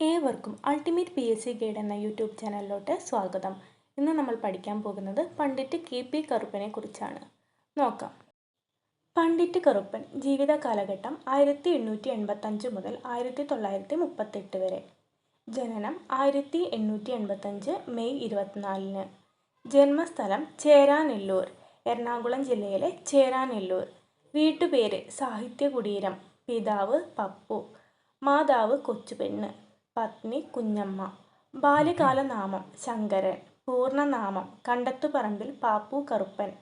ഏവർക്കും ultimate P S C guide എന്ന YouTube ചാനലിലോട്ട് സ്വാഗതം. ഇന്ന് നമ്മൾ പഠിക്കാൻ പോകുന്നത് പണ്ഡിറ്റ് കെ പി കറുപ്പനെ കുറിച്ചാണ്. നോക്കാം. പണ്ഡിറ്റ് കറുപ്പൻ ജീവിത കാലഘട്ടം ആയിരത്തി എണ്ണൂറ്റി എൺപത്തഞ്ച് മുതൽ ആയിരത്തി തൊള്ളായിരത്തി മുപ്പത്തെട്ട് വരെ. ജനനം ആയിരത്തി എണ്ണൂറ്റി എൺപത്തഞ്ച് മെയ് ഇരുപത്തിനാലിന്. ജന്മസ്ഥലം ചേരാനെല്ലൂർ എറണാകുളം ജില്ലയിലെ ചേരാനെല്ലൂർ. വീട്ടുപേര് സാഹിത്യകുടീരം പിതാവ് പപ്പു മാതാവ് കൊച്ചുപെണ്ണ്. പത്നി കുഞ്ഞമ്മ. ബാല്യകാലനാമം ശങ്കരൻ. പൂർണനാമം കണ്ടത്തുപറമ്പിൽ പാപ്പു കറുപ്പൻ.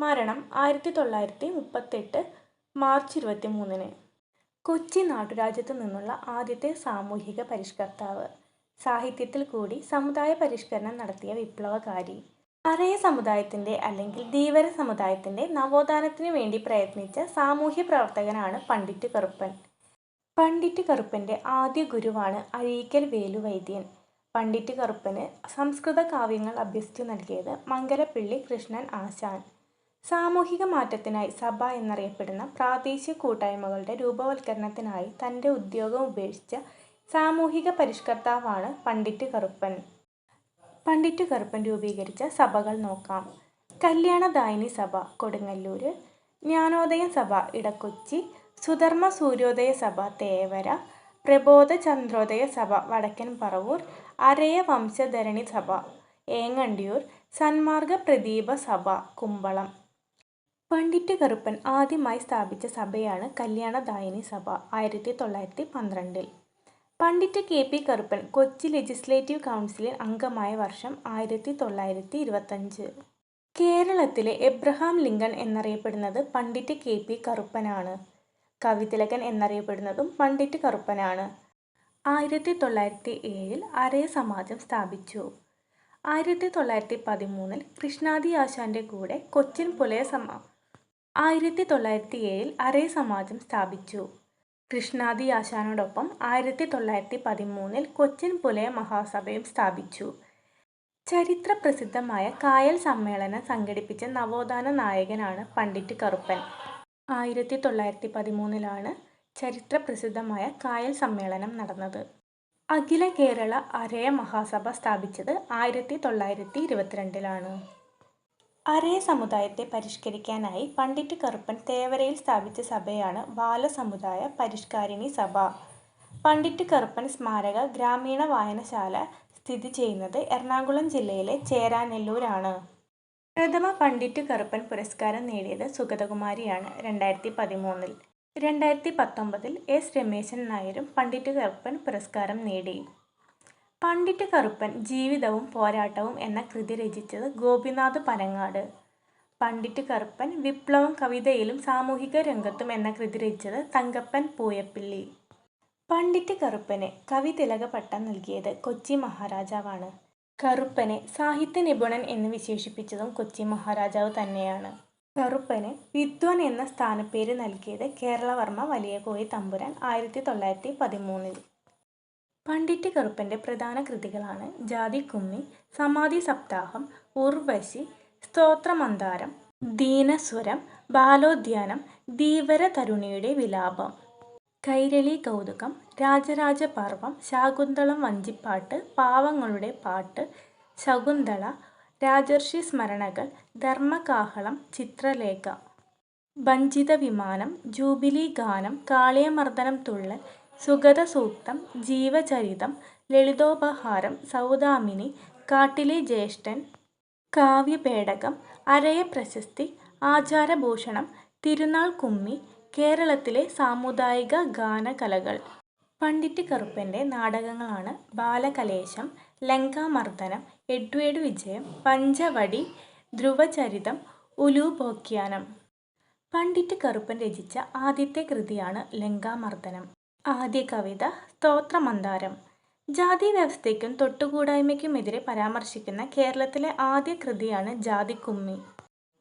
മരണം ആയിരത്തി തൊള്ളായിരത്തി മുപ്പത്തെട്ട് മാർച്ച് ഇരുപത്തി മൂന്നിന് കൊച്ചി നാട്ടുരാജ്യത്തു നിന്നുള്ള ആദ്യത്തെ സാമൂഹിക പരിഷ്കർത്താവ്. സാഹിത്യത്തിൽ കൂടി സമുദായ പരിഷ്കരണം നടത്തിയ വിപ്ലവകാരി. അറയ സമുദായത്തിന്റെ അല്ലെങ്കിൽ ധീവര സമുദായത്തിന്റെ നവോത്ഥാനത്തിന് വേണ്ടി പ്രയത്നിച്ച സാമൂഹ്യ പ്രവർത്തകനാണ് പണ്ഡിറ്റ് കറുപ്പൻ. പണ്ഡിറ്റ് കറുപ്പന്റെ ആദ്യ ഗുരുവാണ് അഴീക്കൽ വേലുവൈദ്യൻ പണ്ഡിറ്റ് കറുപ്പന് സംസ്കൃത കാവ്യങ്ങൾ അഭ്യസിച്ചു നൽകിയത് മംഗലപ്പിള്ളി കൃഷ്ണൻ ആശാൻ. സാമൂഹിക മാറ്റത്തിനായി സഭ എന്നറിയപ്പെടുന്ന പ്രാദേശിക കൂട്ടായ്മകളുടെ രൂപവൽക്കരണത്തിനായി തന്റെ ഉദ്യോഗം ഉപേക്ഷിച്ച സാമൂഹിക പരിഷ്കർത്താവാണ് പണ്ഡിറ്റ് കറുപ്പൻ. പണ്ഡിറ്റ് കറുപ്പൻ രൂപീകരിച്ച സഭകൾ നോക്കാം. കല്യാണദായിനി സഭ കൊടുങ്ങല്ലൂർ ജ്ഞാനോദയ സഭ ഇടക്കൊച്ചി. സുധർമ്മ സൂര്യോദയ സഭ തേവര പ്രബോധ ചന്ദ്രോദയ സഭ വടക്കൻ പറവൂർ അരയ വംശധരണി സഭ ഏങ്ങണ്ടിയൂർ സന്മാർഗ പ്രദീപ സഭ കുമ്പളം. പണ്ഡിറ്റ് കറുപ്പൻ ആദ്യമായി സ്ഥാപിച്ച സഭയാണ് കല്യാണദായിനി സഭ ആയിരത്തി തൊള്ളായിരത്തി പന്ത്രണ്ടിൽ Pandit K P Karuppan Kochi legislative കൗൺസിലിൽ അംഗമായ വർഷം ആയിരത്തി തൊള്ളായിരത്തി ഇരുപത്തഞ്ച് കേരളത്തിലെ എബ്രഹാം ലിങ്കൺ എന്നറിയപ്പെടുന്നത് പണ്ഡിറ്റ് കെ പി കറുപ്പനാണ്. കവിതിലകൻ എന്നറിയപ്പെടുന്നതും പണ്ഡിറ്റ് കറുപ്പനാണ്. ആയിരത്തി തൊള്ളായിരത്തി ഏഴിൽ അരയ സമാജം സ്ഥാപിച്ചു. ആയിരത്തി തൊള്ളായിരത്തി പതിമൂന്നിൽ കൃഷ്ണാദി ആശാന്റെ കൂടെ കൊച്ചിൻ പുലയ സമ ആയിരത്തി തൊള്ളായിരത്തി ഏഴിൽ അരയ സമാജം സ്ഥാപിച്ചു. കൃഷ്ണാദി ആശാനോടൊപ്പം ആയിരത്തി തൊള്ളായിരത്തി പതിമൂന്നിൽ കൊച്ചിൻ പുലയ മഹാസഭയും സ്ഥാപിച്ചു. ചരിത്ര പ്രസിദ്ധമായ കായൽ സമ്മേളനം സംഘടിപ്പിച്ച നവോത്ഥാന നായകനാണ് പണ്ഡിറ്റ് കറുപ്പൻ. ആയിരത്തി തൊള്ളായിരത്തി പതിമൂന്നിലാണ് ചരിത്ര പ്രസിദ്ധമായ കായൽ സമ്മേളനം നടന്നത്. അഖില കേരള അരയ മഹാസഭ സ്ഥാപിച്ചത് ആയിരത്തി തൊള്ളായിരത്തി ഇരുപത്തിരണ്ടിലാണ് അരയ സമുദായത്തെ പരിഷ്കരിക്കാനായി പണ്ഡിറ്റ് കറുപ്പൻ തേവരയിൽ സ്ഥാപിച്ച സഭയാണ് ബാലസമുദായ പരിഷ്കാരിണി സഭ. പണ്ഡിറ്റ് കറുപ്പൻ സ്മാരക ഗ്രാമീണ വായനശാല സ്ഥിതി ചെയ്യുന്നത് എറണാകുളം ജില്ലയിലെ ചേരാനെല്ലൂരാണ്. പ്രഥമ പണ്ഡിറ്റ് കറുപ്പൻ പുരസ്കാരം നേടിയത് സുഗതകുമാരിയാണ് രണ്ടായിരത്തി പതിമൂന്നിൽ രണ്ടായിരത്തി പത്തൊമ്പതിൽ എസ് രമേശൻ നായരും പണ്ഡിറ്റ് കറുപ്പൻ പുരസ്കാരം നേടി. പണ്ഡിറ്റ് കറുപ്പൻ ജീവിതവും പോരാട്ടവും എന്ന കൃതി രചിച്ചത് ഗോപിനാഥ് പനങ്ങാട്. പണ്ഡിറ്റ് കറുപ്പൻ വിപ്ലവം കവിതയിലും സാമൂഹിക രംഗത്തും എന്ന കൃതി രചിച്ചത് തങ്കപ്പൻ പൂയപ്പിള്ളി. പണ്ഡിറ്റ് കറുപ്പന് കവിതിലക പട്ടം നൽകിയത് കൊച്ചി മഹാരാജാവാണ്. കറുപ്പനെ സാഹിത്യ നിപുണൻ എന്ന് വിശേഷിപ്പിച്ചതും കൊച്ചി മഹാരാജാവ് തന്നെയാണ്. കറുപ്പന് വിദ്വാൻ എന്ന സ്ഥാനപ്പേര് നൽകിയത് കേരളവർമ്മ വലിയകോയി തമ്പുരാൻ ആയിരത്തി തൊള്ളായിരത്തി പതിമൂന്നിൽ പണ്ഡിറ്റ് കറുപ്പന്റെ പ്രധാന കൃതികളാണ് ജാതി കുമ്മി സമാധി സപ്താഹം ഉർവശി സ്തോത്രമന്താരം ദീനസ്വരം ബാലോദ്യാനം ധീവര തരുണിയുടെ വിലാപം. കൈരളി കൗതുകം രാജരാജ പർവം ശാകുന്തളം വഞ്ചിപ്പാട്ട് പാവങ്ങളുടെ പാട്ട് ശകുന്തള രാജർഷി സ്മരണകൾ ധർമ്മകാഹളം ചിത്രലേഖ. ഭഞ്ചിത വിമാനം ജൂബിലി ഗാനം കാളിയമർദ്ദനം തുള്ളൽ സുഗത സൂക്തം ജീവചരിതം ലളിതോപഹാരം സൗദാമിനി കാട്ടിലെ ജ്യേഷ്ഠൻ കാവ്യപേടകം അരയ പ്രശസ്തി ആചാരഭൂഷണം തിരുനാൾ കുമ്മി കേരളത്തിലെ സാമുദായിക ഗാനകലകൾ. പണ്ഡിറ്റ് കറുപ്പന്റെ നാടകങ്ങളാണ് ബാലകലേശം ലങ്കാമർദ്ദനം എഡ്വേഡ് വിജയം പഞ്ചവടി ധ്രുവചരിതം ഉലൂപോഖ്യാനം പണ്ഡിറ്റ് കറുപ്പൻ രചിച്ച ആദ്യത്തെ കൃതിയാണ് ലങ്കാമർദ്ദനം. ആദ്യ കവിത സ്തോത്രമന്ദാരം. ജാതി വ്യവസ്ഥയ്ക്കും തൊട്ടുകൂടായ്മയ്ക്കുമെതിരെ പരാമർശിക്കുന്ന കേരളത്തിലെ ആദ്യ കൃതിയാണ് ജാതിക്കുമ്മി.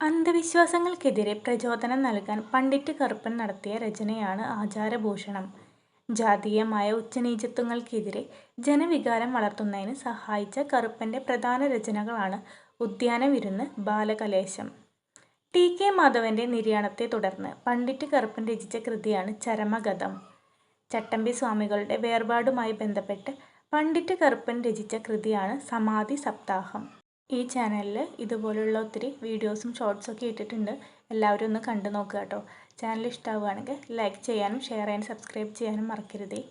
അന്ധവിശ്വാസങ്ങൾക്കെതിരെ പ്രചോദനം നൽകാൻ പണ്ഡിറ്റ് കറുപ്പൻ നടത്തിയ രചനയാണ് ആചാരഭൂഷണം. ജാതീയമായ ഉച്ചനീചത്വങ്ങൾക്കെതിരെ ജനവികാരം വളർത്തുന്നതിന് സഹായിച്ച കറുപ്പന്റെ പ്രധാന രചനകളാണ് ഉദ്യാനവിരുന്ന് ബാലകലേശം. ടി. കെ. മാധവന്റെ നിര്യാണത്തെ തുടർന്ന് പണ്ഡിറ്റ് കറുപ്പൻ രചിച്ച കൃതിയാണ് ചരമഗതം. ചട്ടമ്പി സ്വാമികളുടെ വേർപാടുമായി ബന്ധപ്പെട്ട് പണ്ഡിറ്റ് കറുപ്പൻ രചിച്ച കൃതിയാണ് സമാധി സപ്താഹം. ഈ ചാനലിൽ ഇതുപോലെയുള്ള ഒത്തിരി വീഡിയോസും ഷോർട്സും ഒക്കെ ഇട്ടിട്ടുണ്ട്. എല്ലാവരും ഒന്ന് കണ്ടു നോക്കുക കേട്ടോ. ചാനൽ ഇഷ്ടമാവുകയാണെങ്കിൽ ലൈക്ക് ചെയ്യാനും ഷെയർ ചെയ്യാനും സബ്സ്ക്രൈബ് ചെയ്യാനും മറക്കരുതേ.